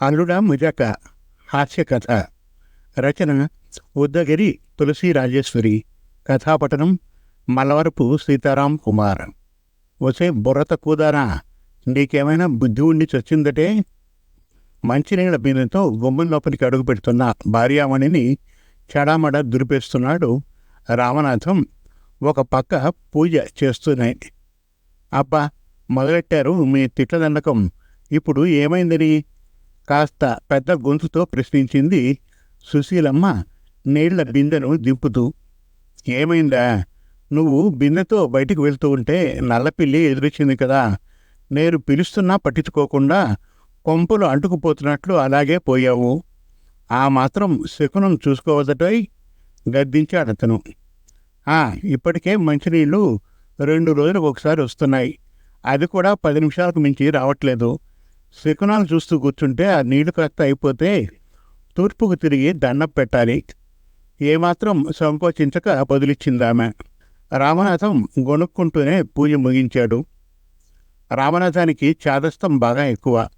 అల్లుడ ముజక హాస్య కథ రచన ఉద్దగిరి తులసి రాజేశ్వరి కథాపఠనం మలవరపు సీతారాం కుమార్ వసే బుర్రత కూదారా నీకేమైనా బుద్ధి ఉండి చచ్చిందటే మంచినీళ్ళ బిందెతో గుమ్మం లోపలికి అడుగు పెడుతున్న భార్యామణిని చెడామడ దురిపేస్తున్నాడు రామనాథం ఒక పక్క పూజ చేస్తున్నాయి అబ్బా మొదలెట్టారు మీ తిట్ల దండకం ఇప్పుడు ఏమైందని కాస్త పెద్ద గొంతుతో ప్రశ్నించింది సుశీలమ్మ నీళ్ళ బిందెను దింపుతూ ఏమైందా? నువ్వు బిందెతో బయటికి వెళ్తూ ఉంటే నల్లపిల్లి ఎదురొచ్చింది కదా. నేను పిలుస్తున్నా పట్టించుకోకుండా కొంపులు అంటుకుపోతున్నట్లు అలాగే పోయావు. ఆ మాత్రం శకునం చూసుకోవదటై గద్దించాడు అతను. ఇప్పటికే మంచినీళ్ళు రెండు రోజులకు ఒకసారి వస్తున్నాయి. అది కూడా పది నిమిషాలకు మించి రావట్లేదు. శకునాలు చూస్తూ కూర్చుంటే ఆ నీళ్ళు కాస్త అయిపోతే తూర్పుకు తిరిగి దండం పెట్టాలి. ఏమాత్రం సంకోచించక బదులిచ్చిందామె రామనాథం గొనుక్కుంటూనే పూజ ముగించాడు. రామనాథానికి చాదస్తం బాగా ఎక్కువ.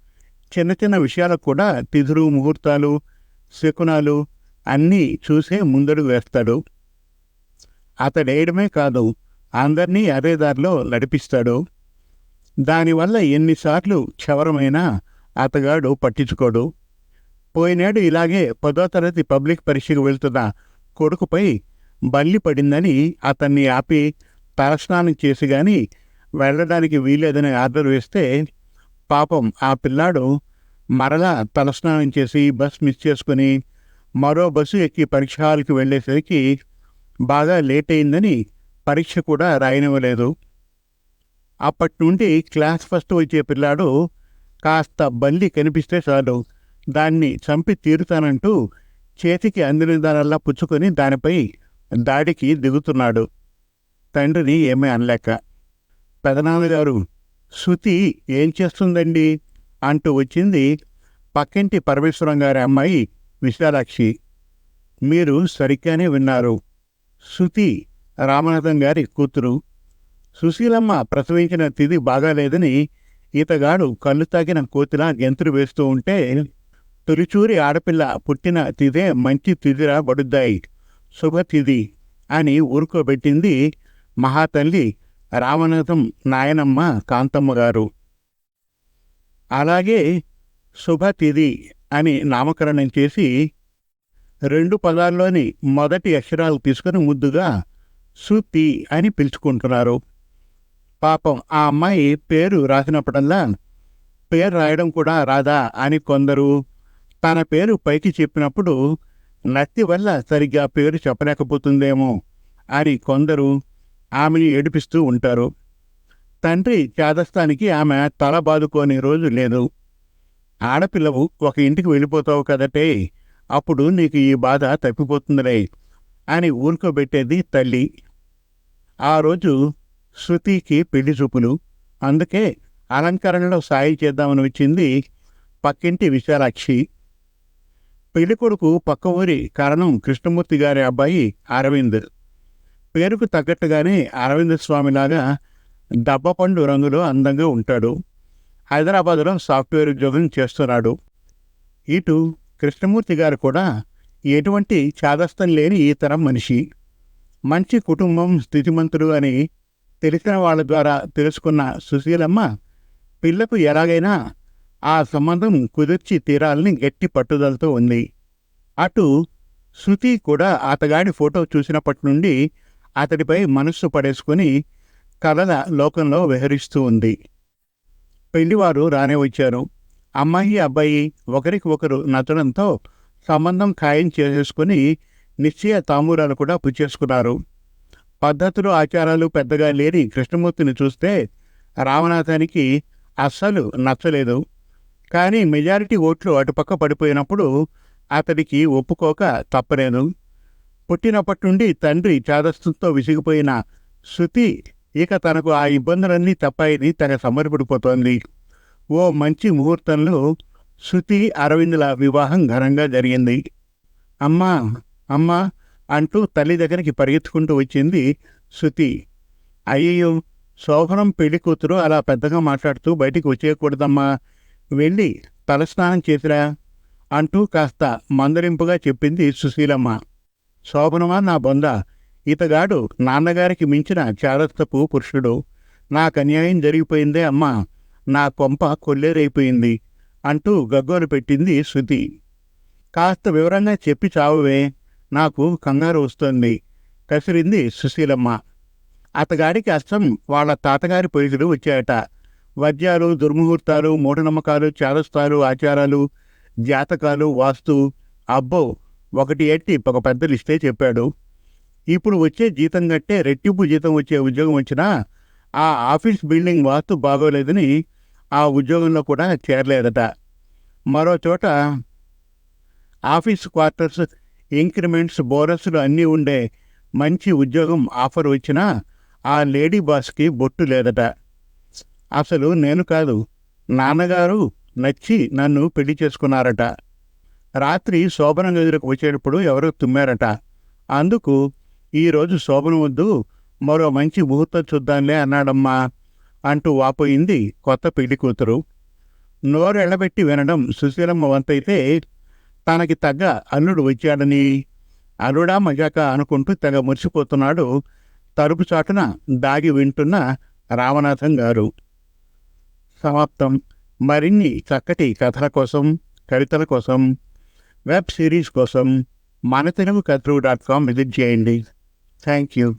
చిన్న చిన్న విషయాలకు కూడా తిథులు ముహూర్తాలు శకునాలు అన్నీ చూసే ముందడుగు వేస్తాడు. అతడేయడమే కాదు అందరినీ అదే దారిలో నడిపిస్తాడు. దానివల్ల ఎన్నిసార్లు క్షవరమైనా అతగాడు పట్టించుకోడు. పోయినాడు ఇలాగే పదో తరగతి పబ్లిక్ పరీక్షకు వెళ్తున్న కొడుకుపై బల్లి పడిందని అతన్ని ఆపి తలస్నానం చేసి గాని వెళ్ళడానికి వీలేదని ఆర్డర్ వేస్తే పాపం ఆ పిల్లాడు మరలా తలస్నానం చేసి బస్ మిస్ చేసుకుని మరో బస్సు ఎక్కి పరీక్ష హాల్కి వెళ్ళేసరికి బాగా లేట్ అయిందని పరీక్ష కూడా రాయనివ్వలేదు. అప్పటి నుండి క్లాస్ ఫస్ట్ వచ్చే పిల్లాడు కాస్త బల్లి కనిపిస్తే చాలు. దాన్ని చంపి తీరుతానంటూ చేతికి అందిన దానల్లా పుచ్చుకొని దానిపై దాడికి దిగుతున్నాడు. తండ్రిని ఏమీ అనలేక. పెదనాన్నగారు శృతి ఏం చేస్తుందండి? అంటూ వచ్చింది పక్కింటి పరమేశ్వరం గారి అమ్మాయి విశాలాక్షి. మీరు సరిగ్గానే విన్నారు. శృతి రామనాథం గారి కూతురు. సుశీలమ్మ ప్రసవించిన తిది బాగాలేదని ఈతగాడు కళ్ళు తాగిన కోతిలా గెంతులు వేస్తూ ఉంటే తొలిచూరి ఆడపిల్ల పుట్టిన తిదే మంచి తిదిరా బడుద్దాయి శుభతిథి అని ఊరుకోబెట్టింది మహాతల్లి రామనాథం నాయనమ్మ కాంతమ్మ గారు అలాగే శుభతిథి అని నామకరణం చేసి రెండు పదాల్లోని మొదటి అక్షరాలు తీసుకుని ముద్దుగా సుతి అని పిలుచుకుంటున్నారు. పాపం ఆ అమ్మాయి పేరు రాసినప్పుడల్లా పేరు రాయడం కూడా రాదా అని కొందరు తన పేరు పైకి చెప్పినప్పుడు నత్తి వల్ల సరిగ్గా పేరు చెప్పలేకపోతుందేమో అని కొందరు ఆమెని ఏడిపిస్తూ ఉంటారు. తండ్రి చాదస్తానికి ఆమె తల బాదుకోని రోజు లేదు. ఆడపిల్లవు ఒక ఇంటికి వెళ్ళిపోతావు కదటే అప్పుడు నీకు ఈ బాధ తప్పిపోతుందిలే అని ఊరుకోబెట్టేది తల్లి. ఆ రోజు శృతికి పెళ్ళి చూపులు. అందుకే అలంకరణలో సాయి చేద్దామని వచ్చింది పక్కింటి విశాలాక్షి. పెళ్ళి కొడుకు పక్క ఊరి కారణం కృష్ణమూర్తి గారి అబ్బాయి అరవింద్. పేరుకు తగ్గట్టుగానే అరవింద్ స్వామిలాగా దబ్బపండు రంగులో అందంగా ఉంటాడు. హైదరాబాదులో సాఫ్ట్వేర్ ఉద్యోగం చేస్తున్నాడు. ఇటు కృష్ణమూర్తి గారు కూడా ఎటువంటి చాదస్తం లేని ఈ తరం మనిషి. మంచి కుటుంబం స్థితిమంతుడు అని తెలిసిన వాళ్ళ ద్వారా తెలుసుకున్న సుశీలమ్మ పిల్లకు ఎలాగైనా ఆ సంబంధం కుదిర్చి తీరాలని గట్టి పట్టుదలతో ఉంది. అటు శృతి కూడా అతగాడి ఫోటో చూసినప్పటి నుండి అతడిపై మనస్సు పడేసుకుని కలల లోకంలో విహరిస్తూ ఉంది. పెళ్ళివారు రానే వచ్చారు. అమ్మాయి అబ్బాయి ఒకరికి ఒకరు నచ్చడంతో సంబంధం ఖాయం చేసేసుకుని నిశ్చయ తాంబూరాలు కూడా పుచ్చేసుకున్నారు. పద్ధతులు ఆచారాలు పెద్దగా లేని కృష్ణమూర్తిని చూస్తే రామనాథానికి అస్సలు నచ్చలేదు. కానీ మెజారిటీ ఓట్లు అటుపక్క పడిపోయినప్పుడు అతడికి ఒప్పుకోక తప్పలేదు. పుట్టినప్పటి నుండి తండ్రి చాదస్సుతో విసిగిపోయిన శృతి ఇక తనకు ఆ ఇబ్బందులన్నీ తప్పాయని తన సమర్పడిపోతోంది ఓ మంచి ముహూర్తంలో శృతి అరవిందుల వివాహం ఘనంగా జరిగింది. అమ్మా అమ్మా అంటూ తల్లి దగ్గరికి పరిగెత్తుకుంటూ వచ్చింది శృతి. అయ్యో శోభనం పెళ్ళి కూతురు అలా పెద్దగా మాట్లాడుతూ బయటికి వచ్చేయకూడదమ్మా. వెళ్ళి తలస్నానం చేసిరా అంటూ కాస్త మందరింపుగా చెప్పింది సుశీలమ్మ. శోభనమా నా బొంద? ఇతగాడు నాన్నగారికి మించిన చారస్తపు పురుషుడు. నాకు అన్యాయం జరిగిపోయిందే అమ్మా. నా కొంప కొల్లేరైపోయింది అంటూ గగ్గోలు పెట్టింది శృతి. కాస్త వివరంగా చెప్పి చావువే. నాకు కంగారు వస్తోంది కసిరింది సుశీలమ్మ. అతగాడికి అస్తం వాళ్ళ తాతగారి పొలికలు వచ్చాయట వద్యాలు దుర్ముహూర్తాలు మూఢనమ్మకాలు చారస్తాలు ఆచారాలు జాతకాలు వాస్తు. అబ్బో ఒకటి ఎట్టి ఒక పెద్ద లిస్టే చెప్పాడు. ఇప్పుడు వచ్చే జీతం కట్టే రెట్టింపు జీతం వచ్చే ఉద్యోగం వచ్చినా ఆ ఆఫీస్ బిల్డింగ్ వాస్తు బాగోలేదని ఆ ఉద్యోగంలో కూడా చేరలేదట. మరో చోట ఆఫీస్ క్వార్టర్స్ ఇంక్రిమెంట్స్ బోనస్లు అన్నీ ఉండే మంచి ఉద్యోగం ఆఫర్ వచ్చినా ఆ లేడీ బాస్కి బొట్టు లేదట. అసలు నేను కాదు. నాన్నగారు నచ్చి నన్ను పెళ్ళి చేసుకున్నారట. రాత్రి శోభనం గదిలోకి వచ్చేటప్పుడు ఎవరో తుమ్మారట. అందుకు ఈరోజు శోభనం వద్దు మరో మంచి ముహూర్తం చూద్దాంలే అన్నాడమ్మా అంటూ వాపోయింది కొత్త పెళ్ళి కూతురు. నోరు ఎళ్ళబెట్టి వినడం సుశీలమ్మ వంతైతే తనకి తగ్గ అల్లుడు వచ్చాడని అల్లుడా మజాక అనుకుంటూ తెగ మురిసిపోతున్నాడు. తలుపు చాటున దాగి వింటున్న రామనాథం గారు. సమాప్తం. మరిన్ని చక్కటి కథల కోసం కవితల కోసం వెబ్ సిరీస్ కోసం మన తెలుగు కథలు డాట్ కామ్ విజిట్ చేయండి. Thank you.